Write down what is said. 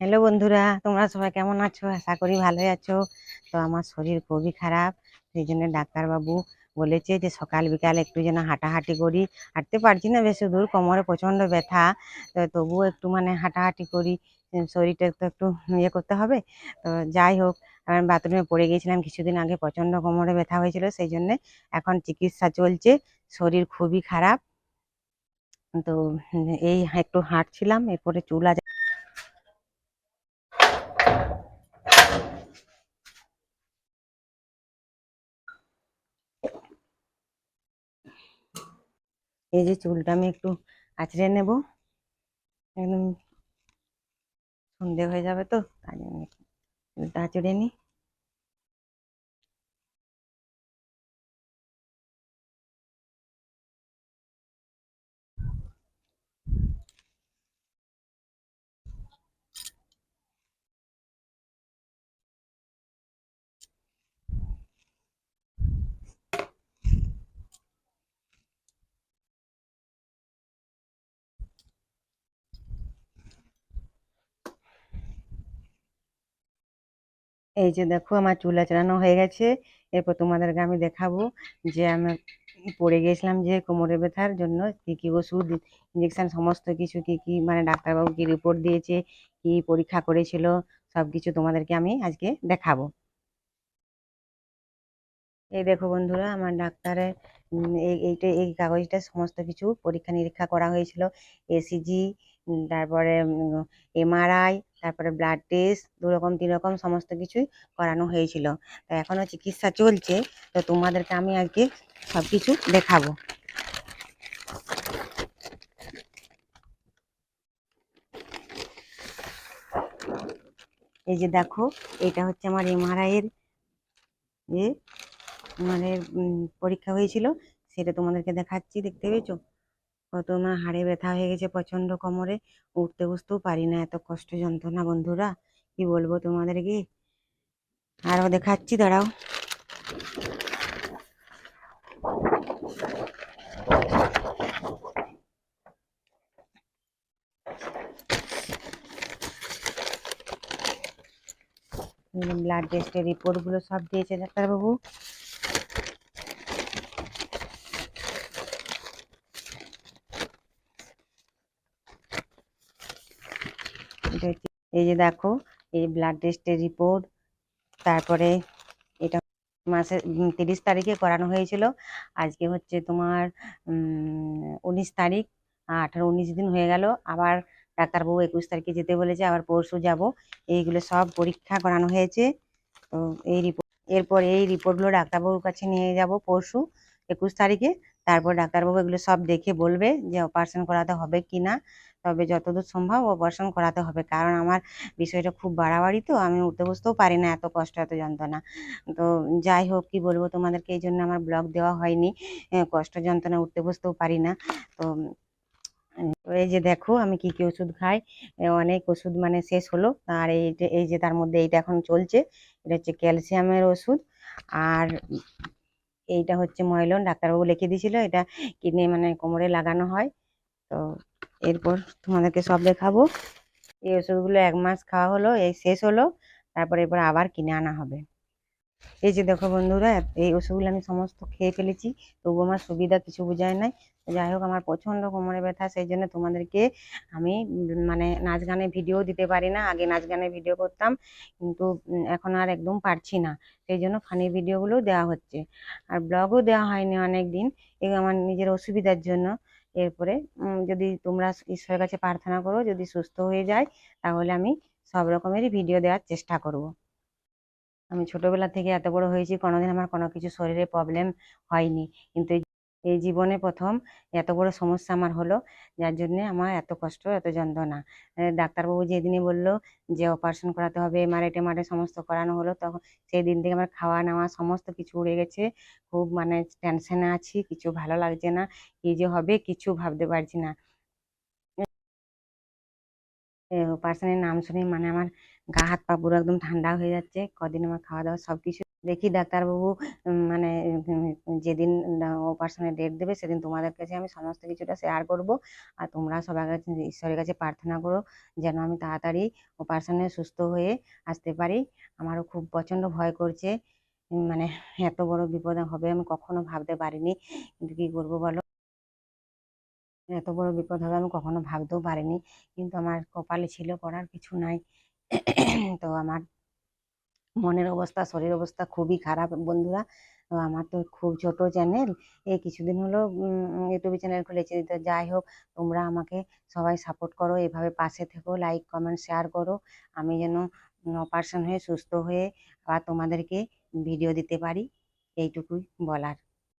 Hello বন্ধুরা, তোমরা সবাই কেমন আছো? আশা করি ভালোই আছো। তো আমার শরীর খুবই খারাপ, সেই জন্য ডাক্তারবাবু বলেছে যে সকাল বিকাল একটু যেন হাঁটাহাঁটি করি। হাঁটতে পারছি না, বেশি দূর, কোমরে প্রচণ্ড ব্যথা। তো তবুও একটু মানে হাঁটাহাঁটি করি শরীরটা তো একটু ইয়ে করতে হবে। তো যাই হোক, আমি বাথরুমে পড়ে গিয়েছিলাম কিছুদিন আগে প্রচণ্ড কোমরে ব্যথা হয়েছিল, সেই জন্য এখন চিকিৎসা চলছে, শরীর খুবই খারাপ। তো এই একটু হাঁটছিলাম, এরপরে চুল আজ এই যে চুলটা আমি একটু আঁচড়ে নেব। একদম সন্ধে হয়ে যাবে তো, তাই জন্য চুলটা আঁচড়ে নিই। এই যে দেখো আমার চুল আঁচড়ানো হয়ে গেছে। এরপর তোমাদেরকে আমি দেখাবো যে আমি পড়ে গিয়েছিলাম যে কোমরে ব্যথার জন্য কি কি ওষুধ ইঞ্জেকশন সমস্ত কিছু কি কি মানে ডাক্তারবাবু কি রিপোর্ট দিয়েছে, কি পরীক্ষা করেছিল সব কিছু তোমাদেরকে আমি আজকে দেখাবো। এই দেখো বন্ধুরা, আমার ডাক্তারের এই, এইটা, এই কাগজটা সমস্ত কিছু পরীক্ষা নিরীক্ষা করা হয়েছিল এসিজি তারপরে এমআরআই তারপরে ব্লাড টেস্ট দু রকম তিন রকম সমস্ত কিছুই করানো হয়েছিল। তো এখনও চিকিৎসা চলছে, তো তোমাদেরকে আমি আজকে সব কিছু দেখাবো। এই যে দেখো, এটা হচ্ছে আমার এমআরআই এর যে মানে পরীক্ষা হয়েছিল, সেটা তোমাদেরকে দেখাচ্ছি, দেখতে পেয়েছ? আমার হাড়ে ব্যথা হয়ে গেছে প্রচণ্ড কোমরে, উঠতে বসতেও পারি না। এত কষ্ট যন্ত্রণা, বন্ধুরা, কি বলব তোমাদেরকে? আরও দেখাচ্ছি, দাঁড়াও। ব্লাড টেস্টের রিপোর্টগুলো সব দিয়েছে ডাক্তারবাবু এটা হচ্ছে এই যে দেখো এই ব্লাড টেস্টের রিপোর্ট তারপরে এটা উম, তিরিশ তারিখে করানো হয়েছিল। আজকে হচ্ছে তোমার উনিশ তারিখ আঠারো উনিশ দিন হয়ে গেল। আবার ডাক্তারবাবু একুশ তারিখে যেতে বলেছে আবার পরশু যাব। এইগুলো সব পরীক্ষা করানো হয়েছে। তো এই রিপোর্ট এরপর এই রিপোর্টগুলো ডাক্তারবাবুর কাছে নিয়ে যাব পরশু। একুশ তারিখে। তারপর ডাক্তারবাবু এগুলো সব দেখে বলবে যে অপারেশন করাতে হবে কি না তবে যতদূর সম্ভব অপারেশন করাতে হবে। কারণ আমার বিষয়টা খুব বাড়াবাড়ি তো, আমি উঠতে বসতেও পারি না এত কষ্ট, এত যন্ত্রণা। তো যাই হোক, কি বলব তোমাদেরকে? এই জন্য আমার ব্লগ দেওয়া হয়নি। কষ্ট যন্ত্রণা উঠতে বসতেও পারি না। তো এই যে দেখো, আমি কি কি ওষুধ খাই। অনেক ওষুধ মানে শেষ হলো। আর এই এই যে তার মধ্যে এইটা এখন চলছে। এটা হচ্ছে ক্যালসিয়ামের ওষুধ। আর এইটা হচ্ছে ময়লন, ডাক্তারবাবু লিখে দিয়েছিল, এটা কিনে মানে কোমরে লাগানো হয়। তো এরপর তোমাদেরকে সব দেখাবো। এই ওষুধগুলো এক মাস খাওয়া হলো, এই শেষ হলো, তারপরে এবার আবার কিনে আনা হবে। এই যে দেখো বন্ধুরা, এই ওষুধগুলো আমি সমস্ত খেয়ে ফেলেছি, তবু আমার সুবিধা কিছু বোঝায় নাই। যাই হোক, আমার প্রচণ্ড কোমরে ব্যথা, সেই জন্য তোমাদেরকে আমি মানে নাচ গানে ভিডিও দিতে পারি না, আগে নাচ গানে ভিডিও করতাম, কিন্তু এখন আর একদম পারছি না। সেই জন্য ফানি ভিডিওগুলো দেওয়া হচ্ছে। আর ব্লগও দেওয়া হয়নি অনেক দিন এই আমার নিজের অসুবিধার জন্য। এরপরে যদি তোমরা ঈশ্বরের কাছে প্রার্থনা করো, যদি সুস্থ হয়ে যায়, তাহলে আমি সব রকমেরই ভিডিও দেওয়ার চেষ্টা করব। আমি ছোটবেলা থেকে এত বড় হয়েছি, কোনোদিন আমার কোনো কিছু শরীরে প্রবলেম হয়নি। কিন্তু এই জীবনে প্রথম এত বড় সমস্যা আমার হলো, যার জন্য আমার এত কষ্ট, এত যন্ত্রণা। ডাক্তারবাবু যেদিনই বলল যে অপারেশন করাতে হবে এমআরআই টেমআরআই সমস্ত করানো হলো, তখন সেই দিন থেকে আমার খাওয়া নেওয়া সমস্ত কিছু উড়ে গেছে। খুব মানে টেনশনে আছি, কিছু ভালো লাগছে না, কি যে হবে, কিছু ভাবতে পারছি না। অপারেশনের নাম শুনে মানে আমার গা হাত পা পুরো একদম ঠান্ডা হয়ে যাচ্ছে। কদিন আমার খাওয়া দাওয়া সব কিছু দেখি ডাক্তারবাবু মানে যেদিন অপারেশনের ডেট দেবে সেদিন তোমাদের কাছে আমি সমস্ত কিছুটা শেয়ার করব। আর তোমরা সবার কাছে, ঈশ্বরের কাছে প্রার্থনা করো যেন আমি তাড়াতাড়ি অপারেশনে সুস্থ হয়ে আসতে পারি। আমারও খুব প্রচণ্ড ভয় করছে। মানে এত বড় বিপদ হবে আমি কখনো ভাবতে পারিনি। কিন্তু কি করব বলো? এত বড় বিপদ হবে আমি কখনো ভাবতেও পারিনি। কিন্তু আমার কপালে ছিল করার কিছু নাই। তো আমার মনের অবস্থা, শরীর অবস্থা খুবই খারাপ বন্ধুরা। আমার তো খুব ছোট চ্যানেল এই কিছুদিন হলো ইউটিউব চ্যানেল খুলেছি। তো যাই হোক, তোমরা আমাকে সবাই সাপোর্ট করো। এভাবে পাশে থেকো লাইক কমেন্ট শেয়ার করো। আমি যেন অপারেশন হয়ে, সুস্থ হয়ে আবার তোমাদেরকে ভিডিও দিতে পারি। এইটুকুই বলার।